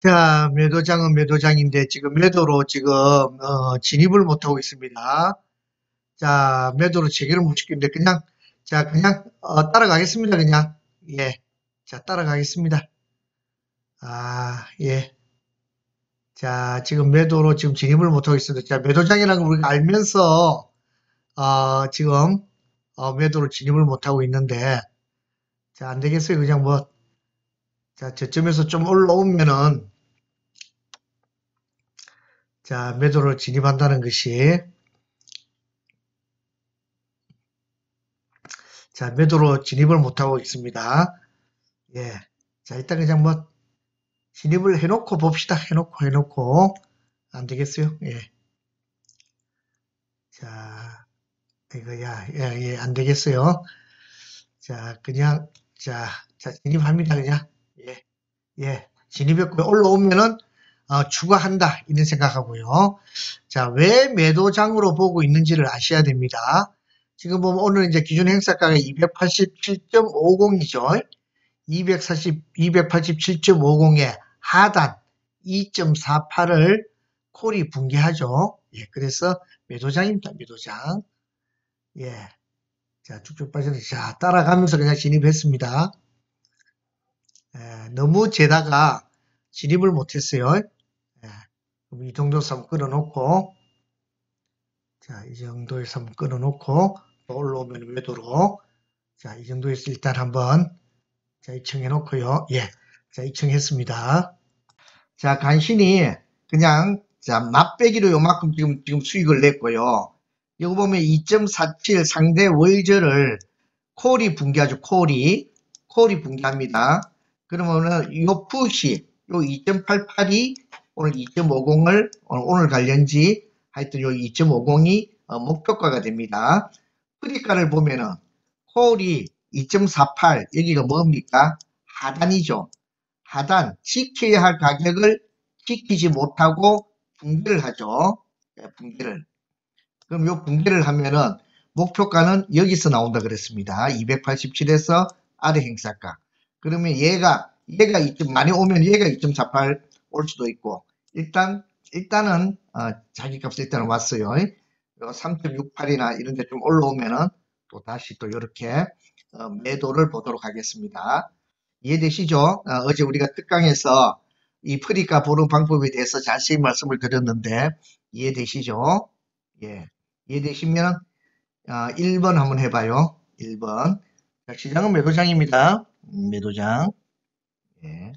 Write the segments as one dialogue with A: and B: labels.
A: 자, 매도장은 매도장인데 지금 매도로 지금 어, 진입을 못하고 있습니다. 자, 매도로 체결을 못 시키는데 그냥 자 그냥 어, 따라가겠습니다. 그냥 예, 자 따라가겠습니다. 아, 예. 자, 지금 매도로 지금 진입을 못하고 있습니다. 자, 매도장이라는 걸 우리가 알면서 어, 지금 어, 매도로 진입을 못하고 있는데 자, 안 되겠어요. 그냥 뭐 자, 저점에서 좀 올라오면은 자, 매도를 진입한다는 것이 자, 매도로 진입을 못하고 있습니다. 예. 자, 일단 그냥 뭐 진입을 해놓고 봅시다. 해놓고 해놓고 안 되겠어요. 예. 자, 이거야, 예, 예, 안 되겠어요. 자, 그냥 자, 자 진입합니다. 그냥 예, 예, 진입했고요. 올라오면은 어, 추가한다 이런 생각하고요. 자, 왜 매도장으로 보고 있는지를 아셔야 됩니다. 지금 보면 오늘 이제 기준 행사가가 287.50이죠. 240, 287.50에 하단 2.48을 콜이 붕괴하죠. 예, 그래서 매도장입니다. 매도장. 예. 자, 쭉쭉 빠져서, 자, 따라가면서 그냥 진입했습니다. 예, 너무 재다가 진입을 못했어요. 예, 이 정도에서 한번 끊어놓고, 자, 이 정도에서 한번 끊어놓고, 또 올라오면 매도로, 자, 이 정도에서 일단 한번, 자, 입청해 놓고요. 예, 자, 입청했습니다. 자, 간신히 그냥, 자, 맛배기로 요만큼 지금, 지금 수익을 냈고요. 여기 보면 2.47 상대 월저를 콜이 붕괴하죠. 콜이. 콜이 붕괴합니다. 그러면은 요 푸시, 요 2.88이 오늘 2.50을 오늘 관련지 하여튼 요 2.50이 어, 목표가가 됩니다. 프리가를 보면은 콜이 2.48 여기가 뭡니까? 하단이죠. 하단 지켜야 할 가격을 지키지 못하고 붕괴를 하죠. 예, 붕괴를. 그럼 요 붕괴를 하면은 목표가는 여기서 나온다 그랬습니다. 287에서 아래 행사가. 그러면 얘가 얘가 2점 많이 오면 얘가 2.48 올 수도 있고 일단 일단은 어, 자기 값이 일단 왔어요. 3.68이나 이런 데 좀 올라오면은 또 다시 또 이렇게 어, 매도를 보도록 하겠습니다. 이해되시죠? 어, 제 우리가 특강에서 이 프리가 보는 방법에 대해서 자세히 말씀을 드렸는데 이해되시죠? 예. 이해되시면 어, 1번 한번 해봐요. 1번. 자, 시장은 매도장입니다. 매도장. 예.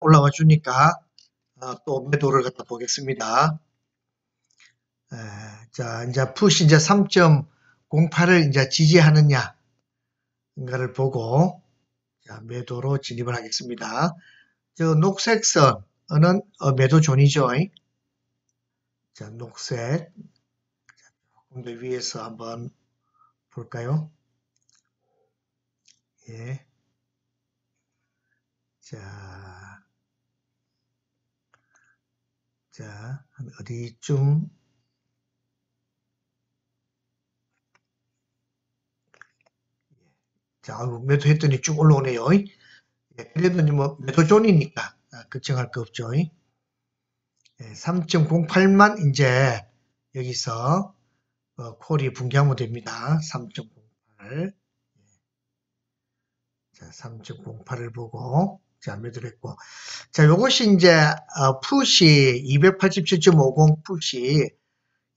A: 올라와 주니까 어, 또 매도를 갖다 보겠습니다. 에, 자, 이제 푸시 이제 3.08을 이제 지지하느냐, 인가를 보고, 자, 매도로 진입을 하겠습니다. 저 녹색 선은 어, 매도 존이죠. 자, 녹색. 조금 더 위에서 한번 볼까요? 예. 자, 자, 어디쯤 자, 매도 했더니 쭉 올라오네요. 예, 그래도 뭐 매도 존이니까 아, 걱정할 거 없죠. 3.08만 이제 여기서 어, 콜이 붕괴하면 됩니다. 3.08 자, 3.08을 보고 자, 매도를 했고 자, 요것이 이제 어, 푸시 287.50 푸시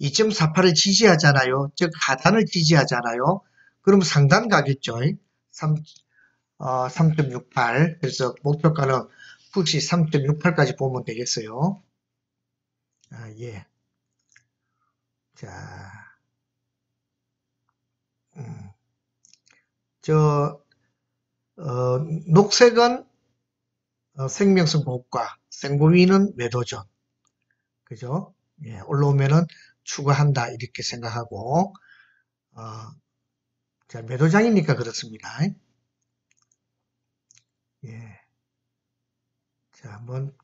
A: 2.48을 지지하잖아요. 즉 하단을 지지하잖아요. 그럼 상단 가겠죠. 3, 어, 3.68 그래서 목표가는 푸시 3.68까지 보면 되겠어요. 아, 예. 자, 음. 저, 어, 녹색은 어, 생명성 고가, 생고위는 매도전. 그죠? 예, 올라오면은 추가한다. 이렇게 생각하고, 어, 자, 매도장이니까 그렇습니다. 예. 자, 한번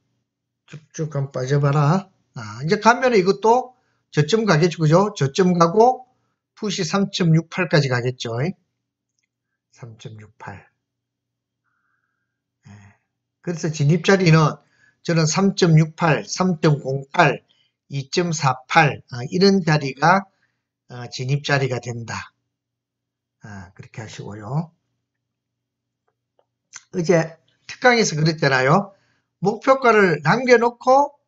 A: 쭉쭉 한번 빠져봐라. 아, 이제 가면 이것도 저점 가겠죠. 그죠? 저점 가고 푸시 3.68까지 가겠죠. 3.68. 예. 그래서 진입 자리는 저는 3.68, 3.08, 2.48 어, 이런 자리가 어, 진입 자리가 된다. 아, 그렇게 하시고요. 어제 특강에서 그랬잖아요. 목표가를 남겨놓고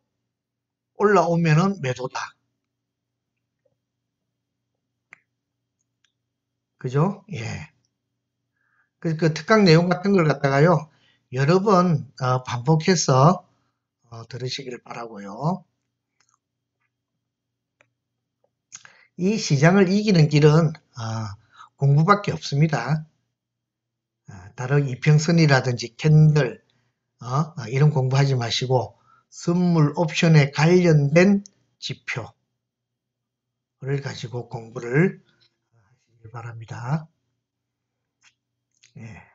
A: 올라오면은 매도다. 그죠? 예. 그, 그 특강 내용 같은 걸 갖다가요. 여러 번 어, 반복해서 어, 들으시길 바라고요. 이 시장을 이기는 길은 어, 공부밖에 없습니다. 아, 다른 이평선이라든지 캔들 어, 이런 공부하지 마시고 선물 옵션에 관련된 지표를 가지고 공부를 하시기 바랍니다. 예.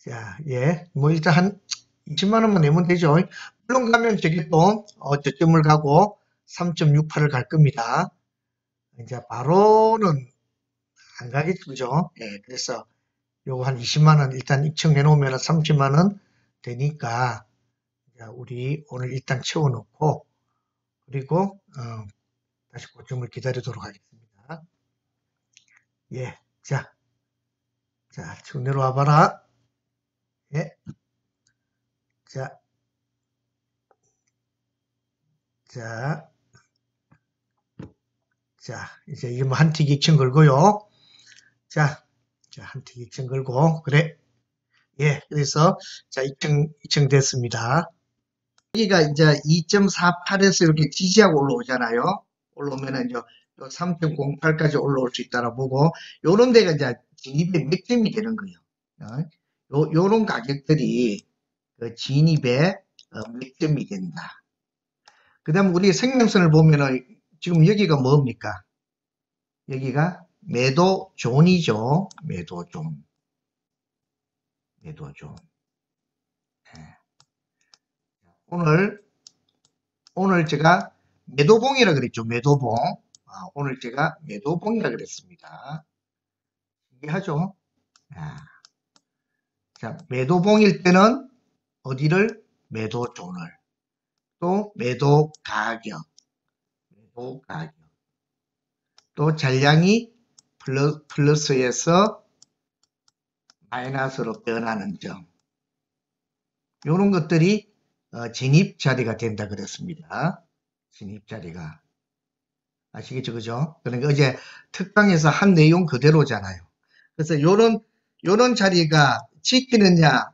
A: 자, 예. 뭐 일단 한 20만 원만 내면 되죠. 물론 가면 저기 또 어, 저점을 가고 3.68을 갈 겁니다. 이제 바로는 안 가겠죠. 예. 그래서 요거 한 20만 원 일단 입청해 놓으면 30만 원 되니까 우리 오늘 일단 채워 놓고 그리고 어, 다시 고점을 기다리도록 하겠습니다. 예. 자. 자, 쭉 내려와 봐라. 예. 자. 자. 자, 이제 이거 뭐 한 틱 익천 걸고요. 자, 자, 한틱 익천 걸고, 그래. 예, 그래서, 자, 익천, 익천 됐습니다. 여기가 이제 2.48에서 이렇게 지지하고 올라오잖아요. 올라오면은 이제 3.08까지 올라올 수 있다라 보고, 요런 데가 이제 진입의 맥점이 되는 거예요. 어? 요, 요런 가격들이 그 진입의 어, 맥점이 된다. 그 다음 우리 생명선을 보면은 지금 여기가 뭡니까? 여기가 매도 존이죠. 매도 존. 매도 존. 네. 오늘, 오늘 제가 매도봉이라 그랬죠. 매도봉. 아, 오늘 제가 매도봉이라 그랬습니다. 이해하죠? 아. 자, 매도봉일 때는 어디를? 매도존을. 또 매도 가격. 매도 가격. 또 잔량이 플러스, 에서 마이너스로 변하는 점. 이런 것들이 어, 진입 자리가 된다 그랬습니다. 진입 자리가. 아시겠죠? 그죠? 그러니까 어제 특강에서 한 내용 그대로잖아요. 그래서 요런, 요런 자리가 지키느냐,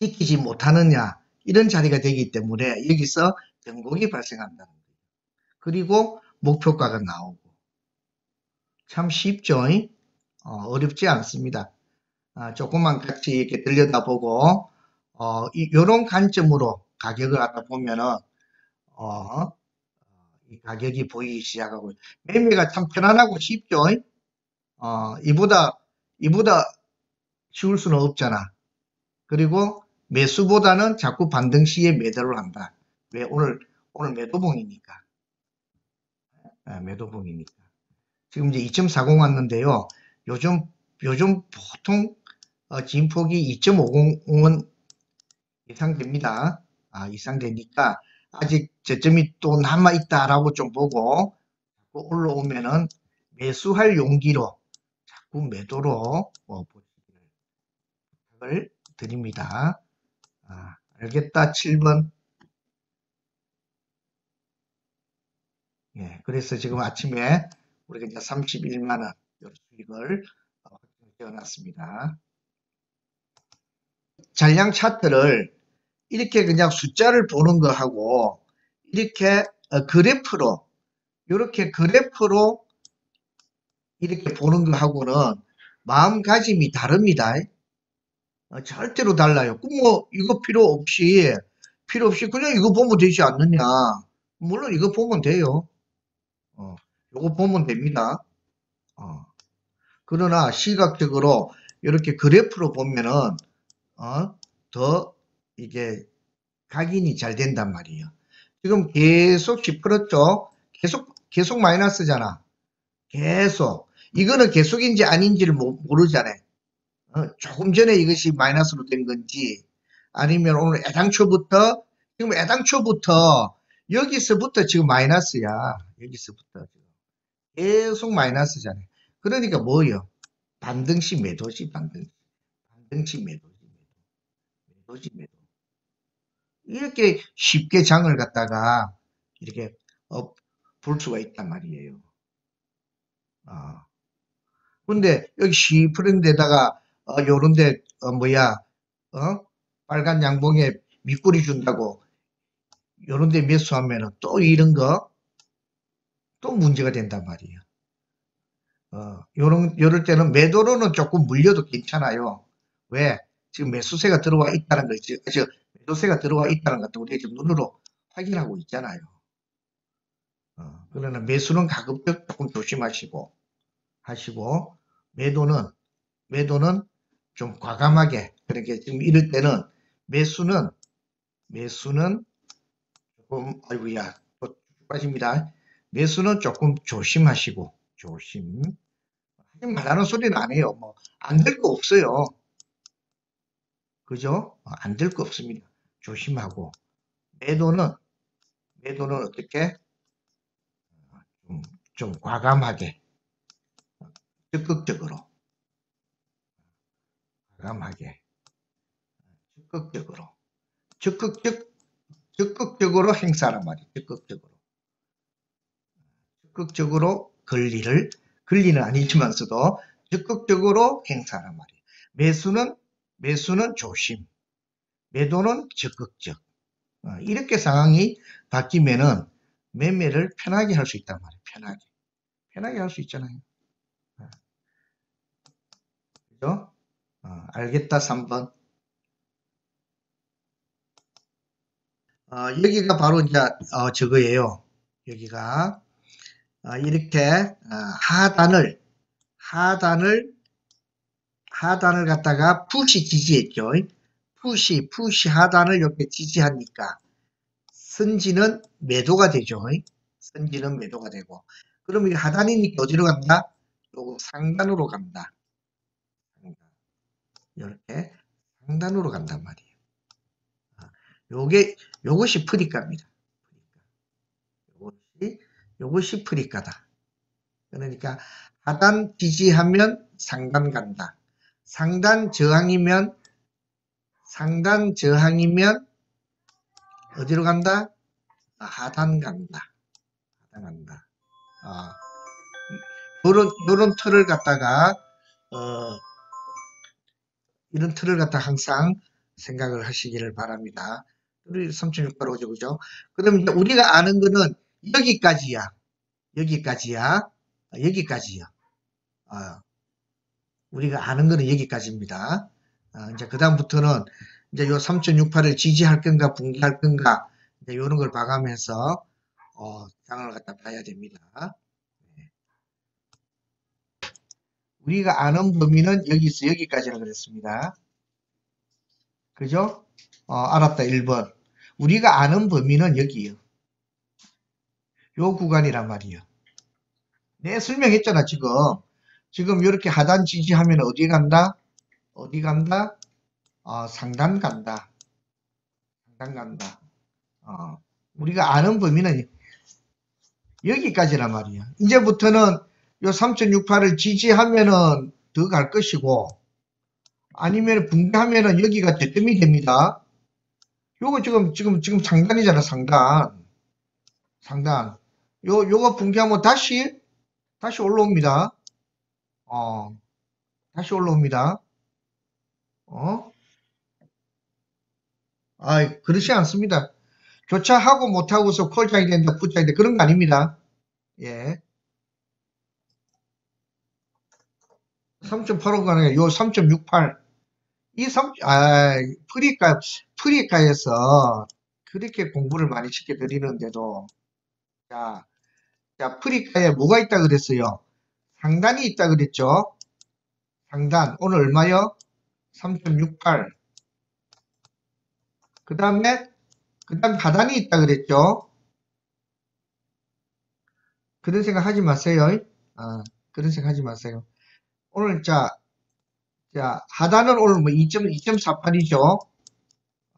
A: 지키지 못하느냐, 이런 자리가 되기 때문에 여기서 변곡이 발생한다는 거예요. 그리고 목표가가 나오고. 참 쉽죠? 어, 렵지 않습니다. 아, 조금만 같이 이렇게 들여다보고, 어, 이, 요런 관점으로 가격을 갖다 보면은, 어, 이 가격이 보이기 시작하고, 매매가 참 편안하고 쉽죠? 어, 이보다, 이보다 쉬울 수는 없잖아. 그리고 매수보다는 자꾸 반등 시에 매도를 한다. 왜? 오늘, 오늘 매도봉이니까. 아, 매도봉이니까. 지금 이제 2.40 왔는데요. 요즘, 요즘 보통, 어, 진폭이 2.50원 이상 됩니다. 아, 이상 되니까 아직 저점이 또 남아있다라고 좀 보고 올라오면은 매수할 용기로 자꾸 매도로 어, 부탁을 드립니다. 아, 알겠다 7번 예, 그래서 지금 아침에 우리가 이제 31만원 수익을 확정지어 놨습니다. 잔량 차트를 이렇게 그냥 숫자를 보는 거하고 이렇게 어, 그래프로 이렇게 그래프로 이렇게 보는 거하고는 마음가짐이 다릅니다. 어, 절대로 달라요. 뭐 이거 필요 없이 필요 없이 그냥 이거 보면 되지 않느냐. 물론 이거 보면 돼요. 어, 이거 보면 됩니다. 어. 그러나 시각적으로 이렇게 그래프로 보면은 어, 더 이게 각인이 잘 된단 말이에요. 지금 계속 10%죠? 계속 계속 마이너스잖아. 계속 이거는 계속인지 아닌지를 모르잖아요. 어, 조금 전에 이것이 마이너스로 된 건지 아니면 오늘 애당초부터 지금 애당초부터 여기서부터 지금 마이너스야. 여기서부터 계속 마이너스잖아요. 그러니까 뭐요? 반등시 매도지 반등시. 반등시 매도지 매도. 매도지 매도. 이렇게 쉽게 장을 갖다가 이렇게 어, 볼 수가 있단 말이에요. 아. 근데 여기 시프린 데다가 어, 요런데 어, 뭐야 어? 빨간 양봉에 밑꼬리 준다고 요런데 매수하면은 또 이런 거 또 문제가 된단 말이에요. 어, 요런, 요럴 때는 매도로는 조금 물려도 괜찮아요. 왜? 지금 매수세가 들어와 있다는 거, 지 매도세가 들어와 있다는 것도 우리가 지금 눈으로 확인하고 있잖아요. 어, 그러나 매수는 가급적 조금 조심하시고, 하시고, 매도는, 매도는 좀 과감하게, 그렇게 지금 이럴 때는 매수는, 매수는 조금, 아이고야, 또 빠집니다. 매수는 조금 조심하시고, 조심. 하지 말라는 소리는 안 해요. 뭐, 안 될 거 없어요. 그죠? 어, 안될 거 없습니다. 조심하고. 매도는, 매도는 어떻게? 좀, 좀 과감하게. 적극적으로. 과감하게. 적극적으로. 적극적, 적극적으로 행사란 말이에요. 적극적으로. 적극적으로 권리를 권리는 아니지만서도 적극적으로 행사하란 말이에요. 매수는 매수는 조심, 매도는 적극적. 어, 이렇게 상황이 바뀌면은 매매를 편하게 할 수 있단 말이에요. 편하게. 편하게 할 수 있잖아요. 어. 그죠? 어, 알겠다, 3번. 어, 여기가 바로 이제 어, 저거예요. 여기가 어, 이렇게 어, 하단을 하단을 하단을 갖다가 푸시 지지했죠. 푸시 푸시 하단을 이렇게 지지하니까 선지는 매도가 되죠. 선지는 매도가 되고 그러면 하단이니까 어디로 간다? 요거 상단으로 간다. 이렇게 상단으로 간단 말이에요. 어, 요게 요것이 프리카입니다. 요것이 요것이 프리카다. 그러니까 하단 지지하면 상단 간다. 상단 저항이면 상단 저항이면 어디로 간다? 아, 하단 간다. 하단 간다. 아, 요런, 요런 틀을 갖다가, 어, 이런 틀을 갖다 항상 생각을 하시기를 바랍니다. 우리 3.685죠, 그죠? 그럼 우리가 아는 거는 여기까지야. 여기까지야. 여기까지야. 어, 우리가 아는 거는 여기까지입니다. 어, 이제 그다음부터는 이제 요 3.68을 지지할 건가 붕괴할 건가 이제 요런 걸 봐가면서 어, 장을 갖다 봐야 됩니다. 네. 우리가 아는 범위는 여기서 여기까지라 그랬습니다. 그죠? 어, 알았다 1번. 우리가 아는 범위는 여기요. 요 구간이란 말이에요. 내 설명했잖아 지금. 지금 이렇게 하단 지지하면 어디 간다? 어디 간다? 어, 상단 간다. 상단 간다. 어, 우리가 아는 범위는 여기까지란 말이야. 이제부터는 요 3.68을 지지하면은 더 갈 것이고 아니면 붕괴하면은 여기가 대뜸이 됩니다. 요거 지금 지금 지금 상단이잖아 상단 상단 요, 요거 붕괴하면 다시, 다시 올라옵니다. 어, 다시 올라옵니다. 어? 아, 그렇지 않습니다. 교차하고 못하고서 콜장이 된다, 푸장이 된다, 그런 거 아닙니다. 예. 3.85가 아니라 요 3.68. 이 3, 아, 프리카, 프리카에서 그렇게 공부를 많이 시켜드리는데도, 자, 자, 프리카에 뭐가 있다 그랬어요? 상단이 있다 그랬죠? 상단. 오늘 얼마요? 3.68. 그 다음에, 그 다음 하단이 있다 그랬죠? 그런 생각 하지 마세요. 아, 그런 생각 하지 마세요. 오늘 자, 자, 하단은 오늘 뭐 2.2.48이죠.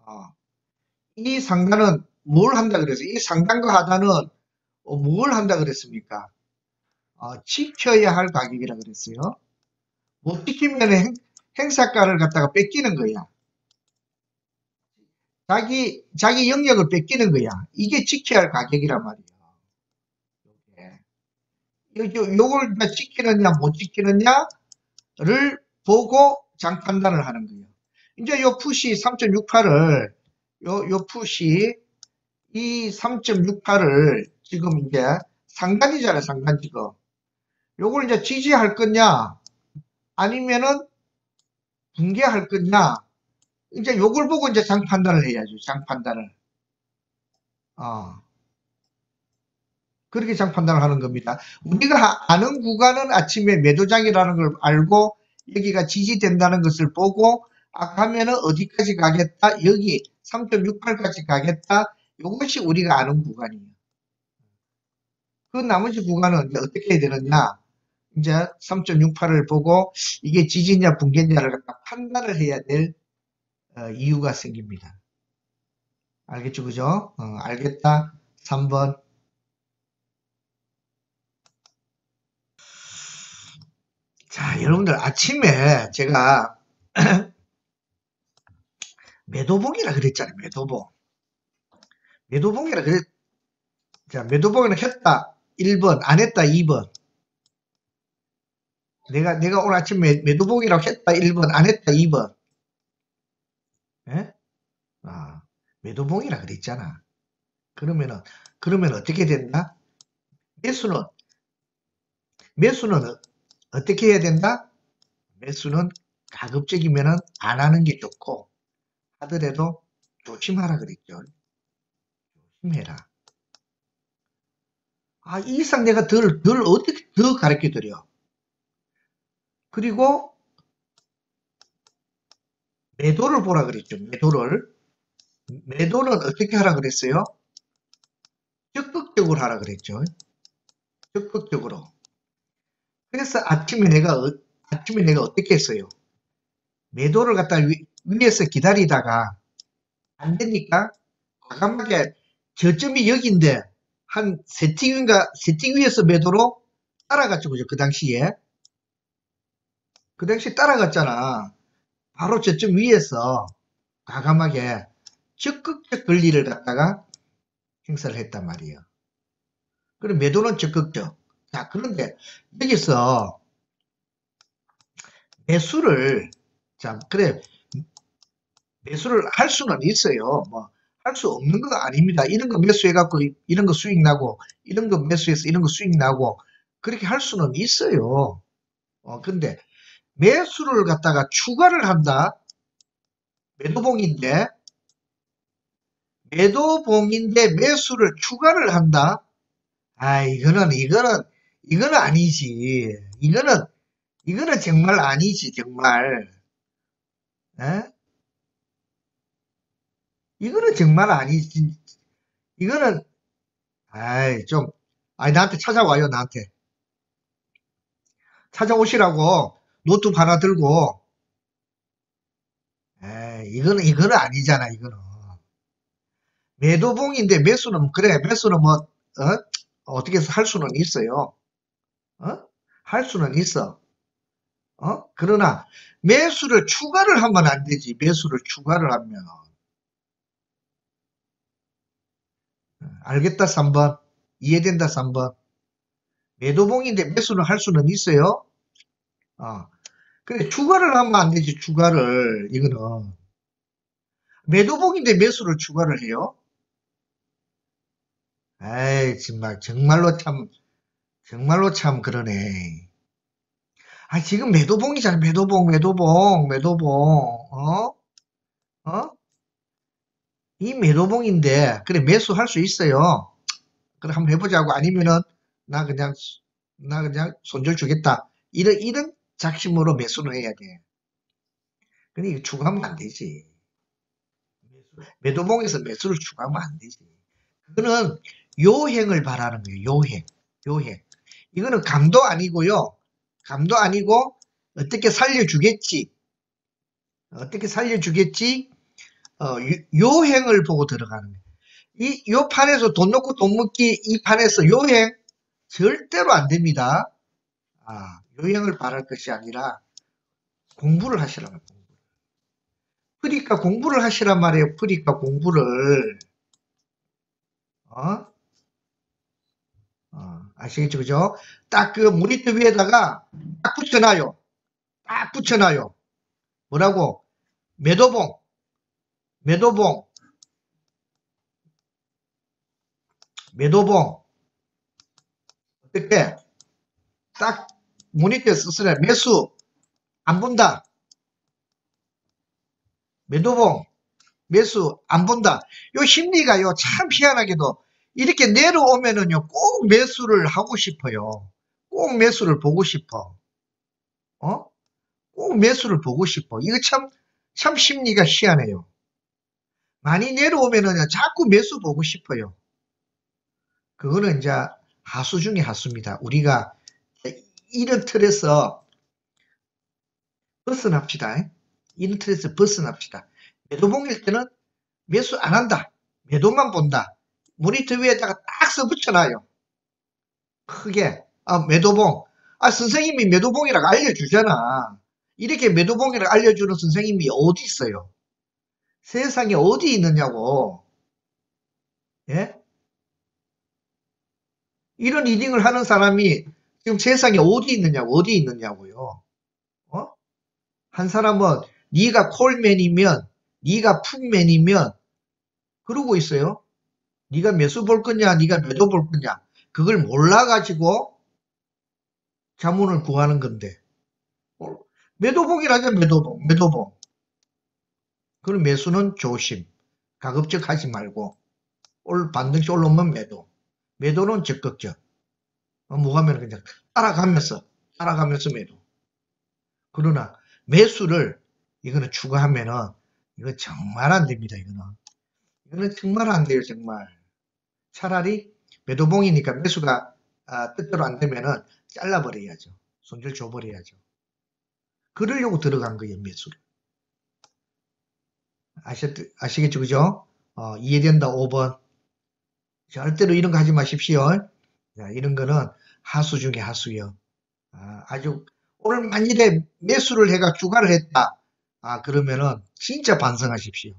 A: 어, 이 상단은 뭘 한다 그랬어요? 이 상단과 하단은 어, 뭘 한다 그랬습니까? 어, 지켜야 할 가격이라 그랬어요. 못 지키면 행, 행사가를 갖다가 뺏기는 거야. 자기, 자기 영역을 뺏기는 거야. 이게 지켜야 할 가격이란 말이야. 요, 요걸 지키느냐, 못 지키느냐 를 보고 장 판단을 하는 거예요. 이제 요 푸시 3.68을, 요, 요 푸시 이 3.68을 지금 이제 상단이잖아요, 상단 지금. 요걸 이제 지지할 거냐, 아니면은 붕괴할 거냐, 이제 요걸 보고 이제 장 판단을 해야죠, 장 판단을. 어. 그렇게 장 판단을 하는 겁니다. 우리가 아는 구간은 아침에 매도장이라는 걸 알고 여기가 지지된다는 것을 보고 아까 하면은 어디까지 가겠다 여기 3.68까지 가겠다 이것이 우리가 아는 구간이에요. 그 나머지 구간은 어떻게 해야 되느냐 이제 3.68을 보고 이게 지지냐 붕괴냐를 판단을 해야 될 어, 이유가 생깁니다. 알겠죠 그죠? 어, 알겠다 3번 자, 여러분들 아침에 제가 매도봉이라 그랬잖아요. 매도봉. 매도봉이라 그랬, 자, 매도봉이라 했다. 1번, 안 했다. 2번. 내가, 내가 오늘 아침에 매도봉이라고 했다. 1번, 안 했다. 2번. 예? 아, 매도봉이라 그랬잖아. 그러면은, 그러면 어떻게 된다? 매수는, 매수는 어떻게 해야 된다? 매수는 가급적이면 안 하는 게 좋고 하더라도 조심하라 그랬죠. 조심해라. 아, 이 이상 내가 덜, 덜 어떻게 더 가르쳐 드려. 그리고 매도를 보라 그랬죠. 매도를. 매도는 어떻게 하라 그랬어요? 적극적으로 하라 그랬죠. 적극적으로. 그래서 아침에 내가 어, 아침에 내가 어떻게 했어요? 매도를 갖다 위, 위에서 기다리다가 안 되니까 과감하게 저점이 여기인데 한 세팅인가 세팅 위에서 매도로 따라갔죠 그 당시에. 그 당시 따라갔잖아. 바로 저점 위에서 과감하게 적극적 권리를 갖다가 행사를 했단 말이에요. 그럼 매도는 적극적 자, 그런데 여기서 매수를, 자, 그래, 매수를 할 수는 있어요. 뭐, 할 수 없는 거 아닙니다. 이런 거 매수해갖고, 이런 거 수익 나고, 이런 거 매수해서 이런 거 수익 나고, 그렇게 할 수는 있어요. 어, 근데 매수를 갖다가 추가를 한다? 매도봉인데, 매도봉인데 매수를 추가를 한다? 아, 이거는, 이거는, 이거는 아니지. 이거는, 이거는 정말 아니지, 정말. 에? 이거는 정말 아니지. 이거는, 아이, 좀, 아이, 나한테 찾아와요, 나한테. 찾아오시라고 노트북 하나 들고, 에이, 이거는, 이거는 아니잖아, 이거는. 매도봉인데 매수는, 그래, 매수는 뭐, 어? 어떻게 해서 할 수는 있어요. 어? 할 수는 있어. 어? 그러나 매수를 추가를 하면 안 되지. 매수를 추가를 하면. 알겠다 3번. 이해된다 3번. 매도봉인데 매수를 할 수는 있어요. 어. 그래 추가를 하면 안 되지. 추가를. 이거는. 매도봉인데 매수를 추가를 해요. 에이 정말 정말로 참 정말로 참 그러네. 아, 지금 매도봉이잖아. 매도봉, 매도봉, 매도봉. 어? 어? 이 매도봉인데, 그래, 매수할 수 있어요. 그래, 한번 해보자고. 아니면은, 나 그냥, 나 그냥 손절 주겠다. 이런, 이런 작심으로 매수는 해야 돼. 근데 이거 추가하면 안 되지. 매도봉에서 매수를 추가하면 안 되지. 그거는 요행을 바라는 거예요. 요행. 요행. 이거는 감도 아니고요. 감도 아니고 어떻게 살려주겠지. 어떻게 살려주겠지? 어, 요- 요행을 보고 들어가는 거예요. 이, 요 판에서 돈 넣고 돈 먹기 이 판에서 요행 절대로 안 됩니다. 아, 요행을 바랄 것이 아니라 공부를 하시라는. 공부를. 그러니까 공부를 하시란 말이에요. 그러니까 공부를 어? 어, 아시겠죠? 그죠? 딱 그 모니터 위에다가 딱 붙여놔요. 딱 붙여놔요. 뭐라고? 매도봉. 매도봉. 매도봉. 어떻게? 딱 모니터에 쓰쓰래. 매수. 안 본다. 매도봉. 매수. 안 본다. 요 심리가요, 참 희한하게도 이렇게 내려오면은요, 꼭 매수를 하고 싶어요. 꼭 매수를 보고 싶어. 어? 꼭 매수를 보고 싶어. 이거 참, 참 심리가 희한해요. 많이 내려오면은요, 자꾸 매수 보고 싶어요. 그거는 이제 하수 중에 하수입니다. 우리가 이런 틀에서 벗어납시다. 이런 틀에서 벗어납시다. 매도 봉일 때는 매수 안 한다. 매도만 본다. 모니터 위에다가 딱 써붙여놔요. 크게. 아, 매도봉. 아, 선생님이 매도봉이라고 알려주잖아. 이렇게 매도봉이라고 알려주는 선생님이 어디 있어요? 세상에 어디 있느냐고. 예? 이런 리딩을 하는 사람이 지금 세상에 어디 있느냐고, 어디 있느냐고요. 어? 한 사람은 네가 콜맨이면, 네가 풋맨이면 그러고 있어요. 네가 매수 볼 거냐, 네가 매도 볼 거냐. 그걸 몰라가지고 자문을 구하는 건데. 어, 매도봉이라죠, 매도봉, 매도봉. 그럼 매수는 조심. 가급적 하지 말고. 올, 반등시 올라오면 매도. 매도는 적극적. 어, 뭐가면 그냥 따라가면서, 따라가면서 매도. 그러나 매수를 이거는 추가하면은 이거 정말 안 됩니다, 이거는. 이거는 정말 안 돼요, 정말. 차라리 매도봉이니까 매수가 아, 뜻대로 안 되면은 잘라버려야죠. 손절 줘버려야죠. 그러려고 들어간 거예요, 매수를. 아셨, 아시겠죠, 그죠? 어, 이해된다, 5번. 절대로 이런 거 하지 마십시오. 자, 이런 거는 하수 중에 하수요. 아, 주 오늘 만일에 매수를 해가 주가를 했다. 아, 그러면은 진짜 반성하십시오.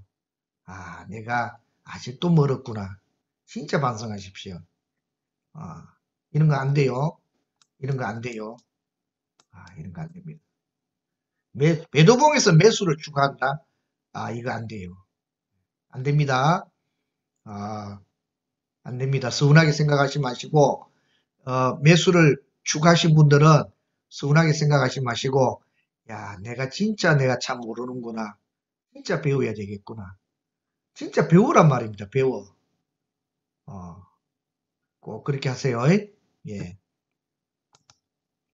A: 아, 내가 아직도 멀었구나. 진짜 반성하십시오. 아, 이런 거 안 돼요. 이런 거 안 돼요. 아, 이런 거 안 됩니다. 매, 매도봉에서 매수를 추가한다? 아, 이거 안 돼요. 안 됩니다. 아, 안 됩니다. 서운하게 생각하지 마시고, 어, 매수를 추가하신 분들은 서운하게 생각하지 마시고, 야, 내가 진짜 내가 참 모르는구나. 진짜 배워야 되겠구나. 진짜 배우란 말입니다. 배워. 어, 꼭 그렇게 하세요. 예.